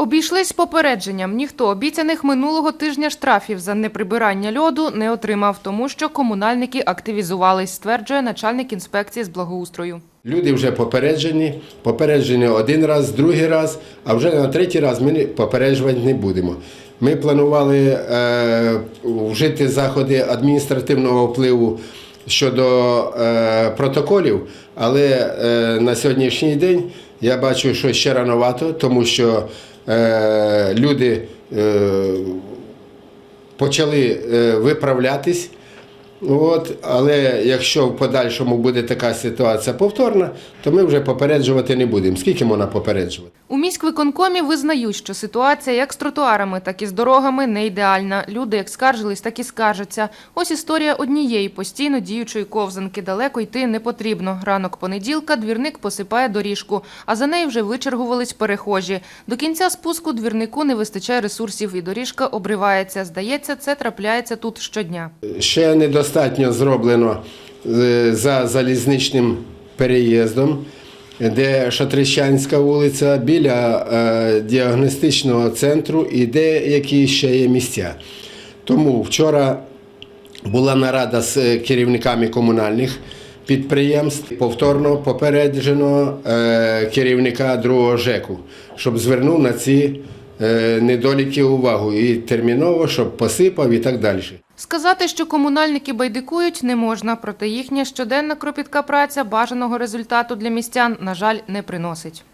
Обійшлись попередженням. Ніхто обіцяних минулого тижня штрафів за неприбирання льоду не отримав, тому що комунальники активізувались, стверджує начальник інспекції з благоустрою. Люди вже попереджені, попереджені один раз, другий раз, а вже на третій раз ми попереджувати не будемо. Ми планували е, вжити заходи адміністративного впливу щодо е, протоколів, але е, на сьогоднішній день я бачу, що ще рановато, тому що люди е, почали е, виправлятись. От, але якщо в подальшому буде така ситуація повторна, то ми вже попереджувати не будемо. Скільки можна попереджувати? У міськвиконкомі визнають, що ситуація як з тротуарами, так і з дорогами не ідеальна. Люди як скаржились, так і скаржаться. Ось історія однієї постійно діючої ковзанки. Далеко йти не потрібно. Ранок понеділка двірник посипає доріжку, а за нею вже вичергувались перехожі. До кінця спуску двірнику не вистачає ресурсів і доріжка обривається. Здається, це трапляється тут щодня. Ще недостатньо зроблено е, за залізничним переїздом, де Шатрищанська вулиця, біля е, діагностичного центру і деякі ще є місця. Тому вчора була нарада з е, керівниками комунальних підприємств. Повторно попереджено керівника другого ЖЕКу, щоб звернув на ці недоліки увагу і терміново, щоб посипав і так далі. Сказати, що комунальники байдикують, не можна, проте їхня щоденна кропітка праця бажаного результату для містян, на жаль, не приносить.